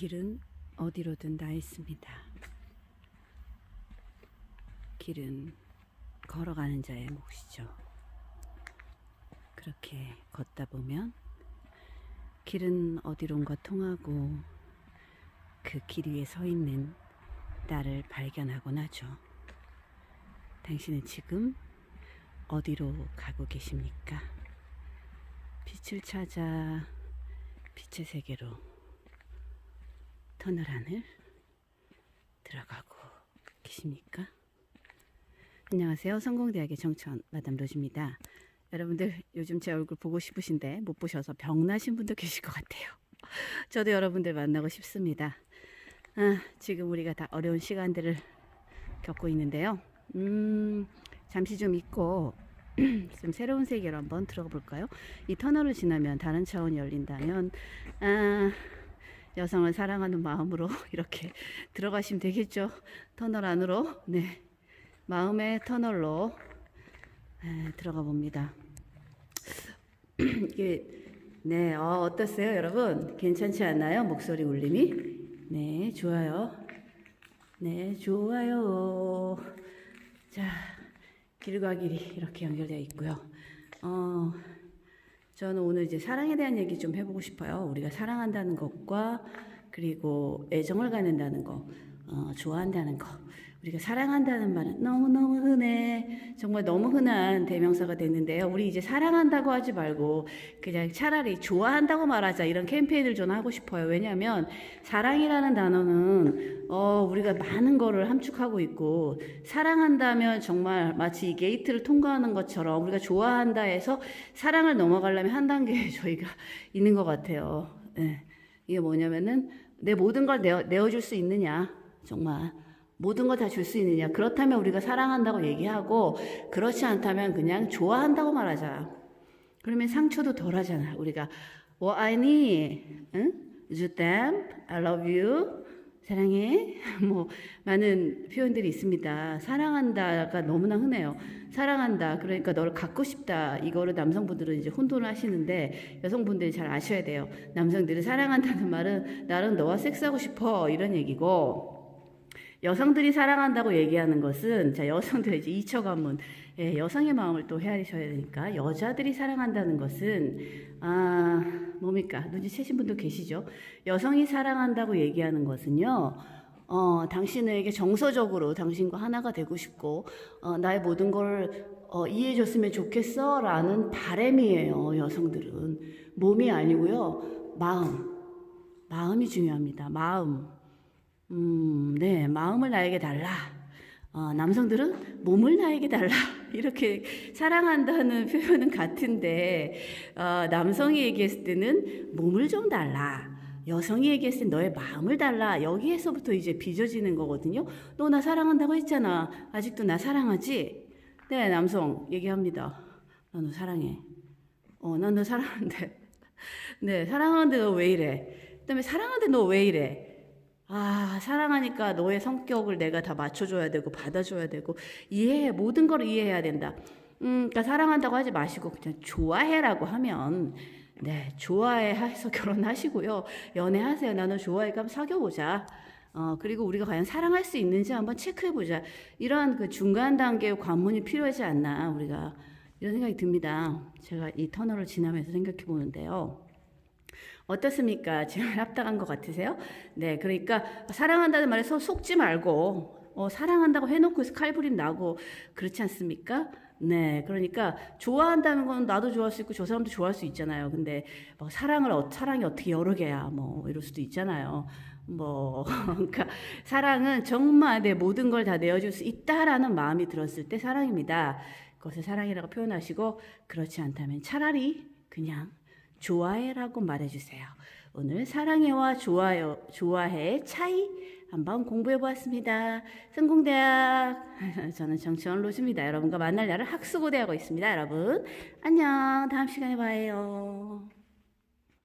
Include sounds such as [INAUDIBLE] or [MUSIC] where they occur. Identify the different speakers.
Speaker 1: 길은 어디로든 다 있습니다. 길은 걸어가는 자의 몫이죠. 그렇게 걷다 보면 길은 어디론가 통하고 그 길 위에 서 있는 나를 발견하곤 하죠. 당신은 지금 어디로 가고 계십니까? 빛을 찾아 빛의 세계로 터널 안을 들어가고 계십니까? 안녕하세요. 성공대학의 정천 마담 로즈입니다. 여러분들 요즘 제 얼굴 보고 싶으신데 못 보셔서 병나신 분도 계실 것 같아요. [LAUGHS] 저도 여러분들 만나고 싶습니다. 아, 지금 우리가 다 어려운 시간들을 겪고 있는데요. 음, 잠시 좀 잊고 [CLEARS THROAT] 좀 새로운 세계로 한번 들어가 볼까요? 이 터널을 지나면 다른 차원이 열린다면 아, 여성을 사랑하는 마음으로 [LAUGHS] 이렇게 들어가시면 되겠죠. 터널 안으로 네 마음의 터널로 에, 들어가 봅니다. [CLEARS THROAT] 이게 네 어, 어떠세요, 여러분? 괜찮지 않나요? 목소리 울림이? 네 좋아요. 네 좋아요. 자 길과 길이 이렇게 연결되어 있고요. 어, 저는 오늘 이제 사랑에 대한 얘기 좀 해보고 싶어요. 우리가 사랑한다는 것과 그리고 애정을 갖는다는 거, 어, 좋아한다는 거. 우리가 사랑한다는 말은 너무너무 흔해. 정말 너무 흔한 대명사가 됐는데요. 우리 이제 사랑한다고 하지 말고 그냥 차라리 좋아한다고 말하자. 이런 캠페인을 저는 하고 싶어요. 왜냐하면 사랑이라는 단어는 어, 우리가 많은 거를 함축하고 있고 사랑한다면 정말 마치 이 게이트를 통과하는 것처럼 우리가 좋아한다 해서 사랑을 넘어가려면 한 단계 [LAUGHS] 저희가 있는 것 같아요. 네. 이게 뭐냐면은 내 모든 걸 내어, 내어줄 수 있느냐. 정말. 모든 걸다줄 수 있느냐. 그렇다면 우리가 사랑한다고 얘기하고, 그렇지 않다면 그냥 좋아한다고 말하자. 그러면 상처도 덜 하잖아. 우리가, 뭐, I need, 응? You them, I love you, 사랑해. [LAUGHS] 뭐, 많은 표현들이 있습니다. 사랑한다가 너무나 흔해요. 사랑한다. 그러니까 너를 갖고 싶다. 이거를 남성분들은 이제 혼돈을 하시는데, 여성분들이 잘 아셔야 돼요. 남성들이 사랑한다는 말은, 나는 너와 섹스하고 싶어. 이런 얘기고, 여성들이 사랑한다고 얘기하는 것은 자 여성들 이제 이처 관문 예, 여성의 마음을 또 헤아리셔야 되니까 여자들이 사랑한다는 것은 아 뭡니까? 눈치채신 분도 계시죠? 여성이 사랑한다고 얘기하는 것은요 어 당신에게 정서적으로 당신과 하나가 되고 싶고 어, 나의 모든 걸 어, 이해해줬으면 좋겠어 라는 바램이에요 여성들은. 몸이 아니고요 마음. 마음이 중요합니다 마음 음, 네, 마음을 나에게 달라. 어, 남성들은 몸을 나에게 달라. [LAUGHS] 이렇게 사랑한다는 표현은 같은데, 어, 남성이 얘기했을 때는 몸을 좀 달라. 여성이 얘기했을 때 너의 마음을 달라. 여기에서부터 이제 빚어지는 거거든요. 너 나 사랑한다고 했잖아. 아직도 나 사랑하지? 네, 남성 얘기합니다. 나 너 사랑해. 어, 난 너 사랑하는데. [LAUGHS] 네, 사랑하는데 너 왜 이래? 그 다음에 사랑하는데 너 왜 이래? 아, 사랑하니까 너의 성격을 내가 다 맞춰줘야 되고, 받아줘야 되고, 이해해. 모든 걸 이해해야 된다. 음, 그러니까 사랑한다고 하지 마시고, 그냥 좋아해라고 하면, 네, 좋아해 해서 [LAUGHS] 결혼하시고요. 연애하세요. 나는 좋아해. 그럼 사귀어보자. 어, 그리고 우리가 과연 사랑할 수 있는지 한번 체크해보자. 이러한 그 중간 단계의 관문이 필요하지 않나, 우리가. 이런 생각이 듭니다. 제가 이 터널을 지나면서 생각해 보는데요. 어떻습니까? [LAUGHS] 지금 합당한 것 같으세요? 네, 그러니까 사랑한다는 말에 서 속지 말고 어, 사랑한다고 해놓고 칼부림 나고 그렇지 않습니까? 네, 그러니까 좋아한다는 건 나도 좋아할 수 있고 저 사람도 좋아할 수 있잖아요. 근데 뭐 사랑을 어, 사랑이 어떻게 여러 개야? 뭐 이럴 수도 있잖아요. 뭐 [LAUGHS] 그러니까 사랑은 정말 내 모든 걸 다 내어줄 수 있다라는 마음이 들었을 때 사랑입니다. 그것을 사랑이라고 표현하시고 그렇지 않다면 차라리 그냥 좋아해라고 말해주세요. 오늘 사랑해와 좋아요, 좋아해의 차이 한번 공부해 보았습니다. 성공대학 [LAUGHS] 저는 정치원 로즈입니다. 여러분과 만날 날을 학수고대하고 있습니다. 여러분 안녕. 다음 시간에 봐요.